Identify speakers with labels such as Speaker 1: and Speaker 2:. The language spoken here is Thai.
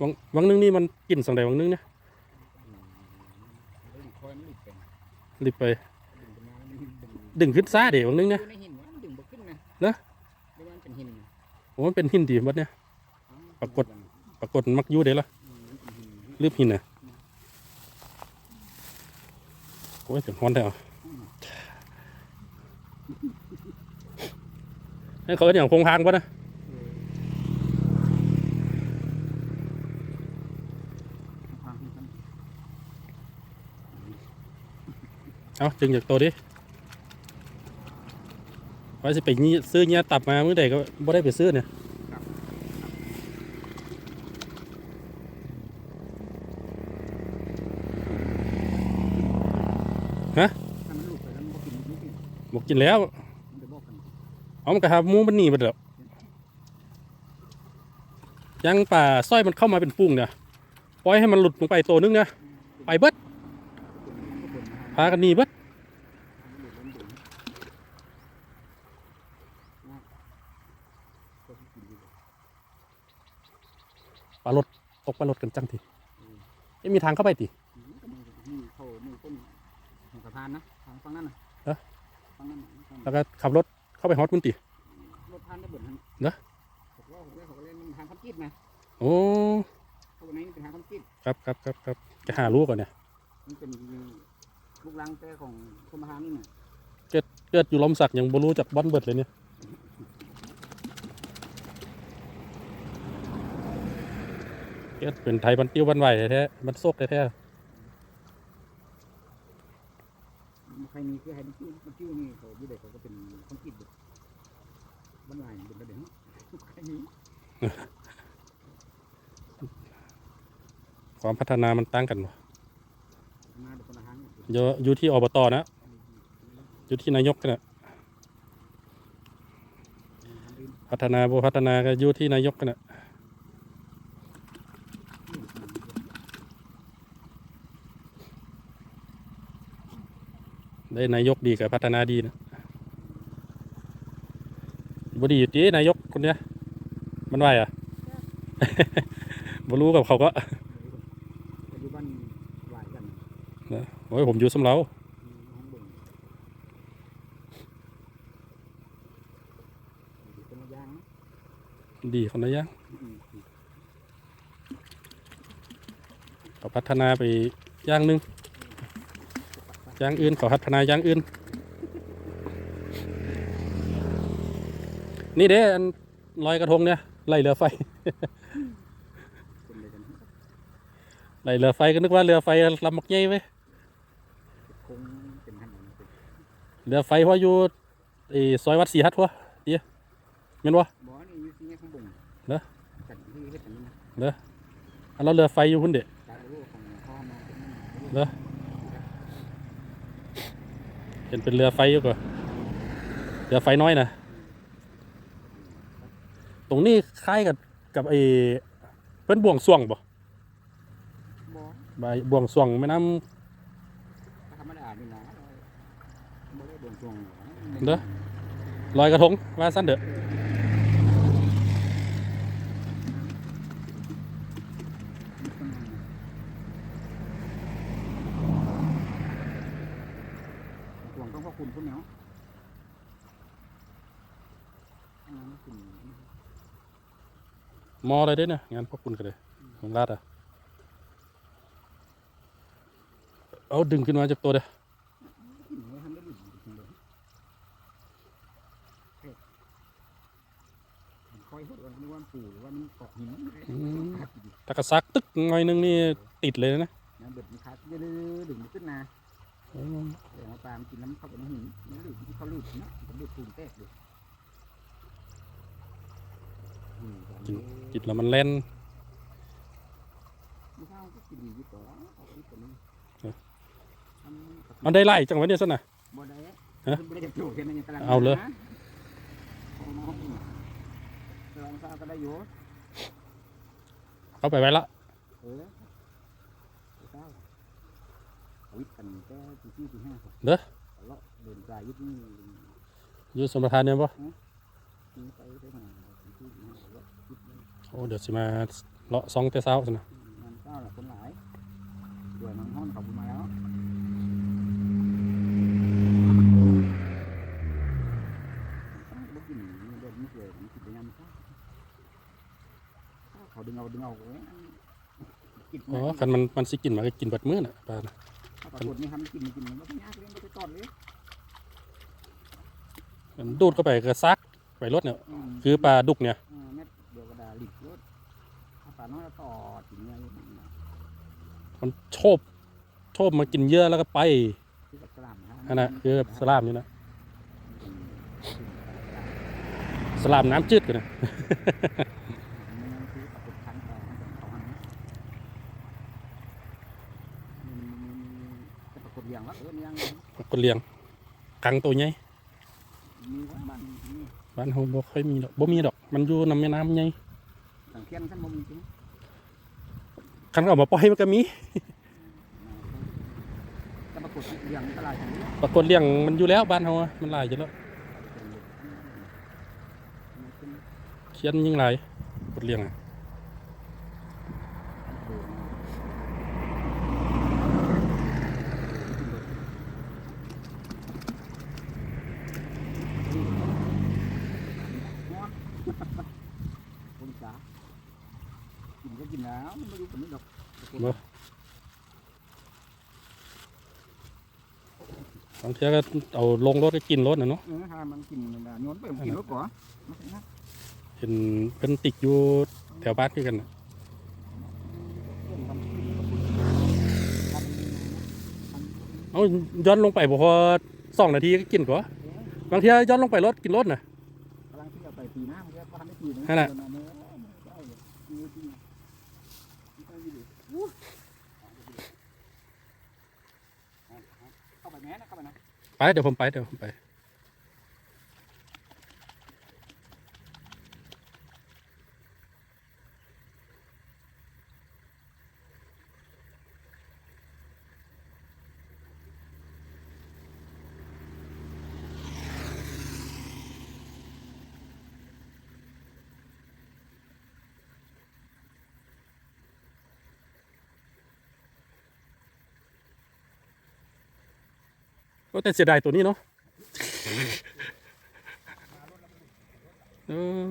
Speaker 1: วังวังนึงนี่มันกินสังใดวังนึงเนี่ย
Speaker 2: ดึงคอยมันหลุดไป
Speaker 1: รีบไป
Speaker 2: ดึงขึ้นมามันดึง
Speaker 1: ดึงขึ้นซ่าเดี๋ยววังนึง
Speaker 2: อ
Speaker 1: เนี่ย
Speaker 2: ยู่ในหินมันดึงบ่ขึ้นนะ
Speaker 1: เหรอ
Speaker 2: หรือว่ามันเป็นหินนะ
Speaker 1: ผมว่าเป็นหินดีบัดเนี่ย
Speaker 2: อ๋อ
Speaker 1: ปรากฏปรากฏมักอยู่เดี๋ยวละ
Speaker 2: อืมมันเป็นหิน
Speaker 1: รีบหินน่ะโอ้ยเป็นฮ้อนได้เหรอให้เขาอย่างพงพางปะนะ
Speaker 2: ความที่มัน
Speaker 1: เอาจึงจากตัวดิว่าสิไปซื้อเนี่ยตับมาเมื่อใดก็บ่ได้ไปซื้อเนี่ย
Speaker 2: ถ้ามันหลุดไปแล้วกกินไม่กิน
Speaker 1: บอกกินแล้ว
Speaker 2: อกกัน
Speaker 1: เอามันกระทำมูมันหนีไปแล้วยังป่าสร้อยมันเข้ามาเป็นปุ้งเนี่ยปล่อยให้มันหลุดลงไปตัวนึงเนี่ยไปเบิดพากันหนีเบิด
Speaker 2: มันหลุดแล้วมันดึงนะก็กินอยู่
Speaker 1: ปลาลดตกปลาลดกันจังทีไม่มีทางเข้าไปติ
Speaker 2: อืมก็มันก็มีเข้ามือต้นของสะพานนะทางฝั่งนั้นนะ
Speaker 1: เอ๊ะ
Speaker 2: ฝั่งนั้นน่ะฝั่ง
Speaker 1: แล้วก็ขับรถเข้าไปฮอตมันติ
Speaker 2: รถพันได้เบิดทัน
Speaker 1: เนอะ
Speaker 2: ผมว่าผมว่าเขาก็เล่นทางคอนกรีตนะ
Speaker 1: โอ้
Speaker 2: เพราะวันนี้เป็นทางคอนกรีต
Speaker 1: ครับครับครับครับจะหาลูกก่อนเนี่ย
Speaker 2: มันเป็นลูกรังแต่ของสมหานี่น่ะ
Speaker 1: เกิดอยู่ลมสักยังบ่รู้จากบ้านเบิดเลยเนี่ย เกิดเป็นไทยบันติ้วบันไหวแท้ๆมันโซกแท้
Speaker 2: ใครมีคือใครมีชื่อมันชื่อนี่เขาอยู่เด็กเขาก็เป็นคอนกรีตเบิดบ้านลายเป็นประเด็นใครมี
Speaker 1: ๆความพัฒนามันตั้งกันวะ
Speaker 2: มาเป็นคนละหางเนี่ย
Speaker 1: อยู่อยู่ที่อบตนะอยู่ที่นายกนะ
Speaker 2: ทำดิน
Speaker 1: พัฒนาบ่พัฒนาก็อยู่ที่นายกนะ ได้นายกดีกับพัฒนาดีนะบ่ดีอยู่ตีนายกคนเนี้ย มันไหวอะบ่รู้กับเขาก็
Speaker 2: ปัจจุบันหลายกัน
Speaker 1: นะโอ้ยผมอยู่สำเรา
Speaker 2: มีห้องเบิ่งอยู่เป็นระยะนะ
Speaker 1: ดีคนละอย่าง
Speaker 2: อืมอืม
Speaker 1: เขาพัฒนาไปอย่างหนึงอ ย่างอื่นขาพัฒนาอย่างอื่น นี่เด้อันลอยกระทงเนี่ยไล่เรือไฟ
Speaker 2: เป็นเลยกัน
Speaker 1: ไล่เรือไฟก็นึกว่าเรือไฟลำมักใหญ่ไว้
Speaker 2: เป็นหันนะเรื
Speaker 1: อไฟเพราะอยู่ไอ้ซอยวัดศรีหัตถ์วะเดี๋ยวแม่นวะ
Speaker 2: บ่อนี่อยู่ที่นี่ข้างบน
Speaker 1: เหรอ
Speaker 2: เนนี่นะ
Speaker 1: เราเรือไฟอยู่พุ่นเด็
Speaker 2: กของพ่อมาเนนั่น
Speaker 1: เหรอเห็นเป็นเรือไฟอยู่ก็เรือไฟน้อยนะตรงนี้คล้ายกับกับไอ้เพิ่นบวงสรวงบ่
Speaker 2: บ่
Speaker 1: บายบวงสรวงแม่น้ำ
Speaker 2: ธรรมดานี่นะบ่ได้บ่งช่วง
Speaker 1: เด้อลอยกระทงว่าสั้นเด้อ
Speaker 2: ห่วง ต้องพ่อคุณพุ่นเนาะอันนั้นคุณ
Speaker 1: มออะไรเด้อเนี่ยงานพวกคุณกันเลยของราดอะ เอาดึงขึ้นมาจากตัวเด้อ
Speaker 2: กินไว้ทำได้ดีจริงเลยคอยพูดว่านึกว่าปู่หรือว่ามันเกาะหิน
Speaker 1: อืมตะกะซักตึกหน่อยนึงนี่ติดเลยนะ
Speaker 2: นะเบิดมันคัดเยอะๆดึงมันขึ้นนา
Speaker 1: อืม
Speaker 2: เดี๋ยวเอาปลามันกินน้ำเข้าไปในหินมันหลุดที่เขาหลุดนะมันหลุดปูนแตกเลยอืม
Speaker 1: กินกินแล้วมันเล่น
Speaker 2: ไม่เท่าก็กินอยู่ต่อเอาไปตัวนี้
Speaker 1: เออ
Speaker 2: ทำกับ
Speaker 1: มันได้ไล่จังหวะเนี่ยซะน่ะ
Speaker 2: บ่ได้
Speaker 1: ฮะ
Speaker 2: บ่ได้จะปลูกแค่นั้นยังกำลัง
Speaker 1: เอาเลย
Speaker 2: นะเอามาเอามากำลังสร้างก็ได้อยู่
Speaker 1: เอาไปไว้ละ
Speaker 2: เออเอาเจ้าเอา วิทย์กันก็ตีสี่ตีห้าครับ
Speaker 1: เด้อ
Speaker 2: เอาเลาะเดินสายยุดนี่
Speaker 1: อยู่สมรทานเนี่ยปะ
Speaker 2: นี่ไปได้มาตีสี่ตีห้าเอาเลาะยุดนี่
Speaker 1: โอ้เดี๋ยวสิมาเลาะซองแต่เช้าสินะ
Speaker 2: มันเจ้าแหละคนหลายส่วนน้องห้อนเขาบุญมาแล้วบ่กินเด็ดไม่เคยผมกินไปยามเช้าเขาดึงเอาดึงเอาโอ้ยกิน
Speaker 1: อ๋อคันมันมันสิกินมันก็กินเบัดมื้อน่ะปลาน่ะ
Speaker 2: ถ้า ปรากฏนี่ทำกินกินมันก็ยากเลยมันจะตอดเลย
Speaker 1: มันดูดเข้าไปก็ซักไปรถเนี่ย
Speaker 2: อืม
Speaker 1: คือปลาดุกเนี่ย
Speaker 2: อ่าเม็ดเดียวกระดาษลิบรถถ้าปลาน้อยก็ต่อถึงไง
Speaker 1: มันโชบโชบมากินเยอะแล้วก็ไป
Speaker 2: ที่กับสลามนะ
Speaker 1: นั่นน่ะคือสลามนี่นะสลามน้ำจืดกันนะ
Speaker 2: มันคือปรากฏคันต่อมันเป็นของอันนี้ มันจะปรากฏเลี้ยงวะเออมันยัง
Speaker 1: ก็เลี้ยงกังตัวใหญ่
Speaker 2: มีว่ามันมี
Speaker 1: บ้านเฮาบ่ค่อยมีดอกบ่มีดอก มันอยู่นำแม่น้ำใหญ่
Speaker 2: สังเกตท่านบ่มีจริง
Speaker 1: คันเขาเอามาปล่อยมันก็มี
Speaker 2: จะปรากฏเลี้ยงตลาดแห่งนี้
Speaker 1: ปรากฏเลี้ยงมันอยู่แล้วบ้านเฮาอะมันหลายอยู่แล้วเขียนยิ่งหลายปรากฏเลี้ยงอะ
Speaker 2: คนจ๋ากิ นก็กินแล้วมันไม่รู้ผลนี่หรอก
Speaker 1: บ่ บางเทื่อก็เอาลงรถก็กินรถน่ะเนาะ
Speaker 2: เออถ้ามันกินมันโยนไปมันกินรถก่อนมันเป็นนะ
Speaker 1: เห็นเพิ่นติดอยู่แถวบ้านคือกันน่ะเอาย้อนลงไปบ่พอสองนาทีก็กินก่บางทีย้อนลงไปรถกินรถน่ะ
Speaker 2: กำลังที่จะไปปีหน้ามันก็ทำได้ปีนึง
Speaker 1: นั่นแหละ
Speaker 2: เข้าไปแม่นะเข้าไปนะ
Speaker 1: ไปเดี๋ยวผมไปเดี๋ยวผมไป แต่เสียดายตัวนี้เนาะเออ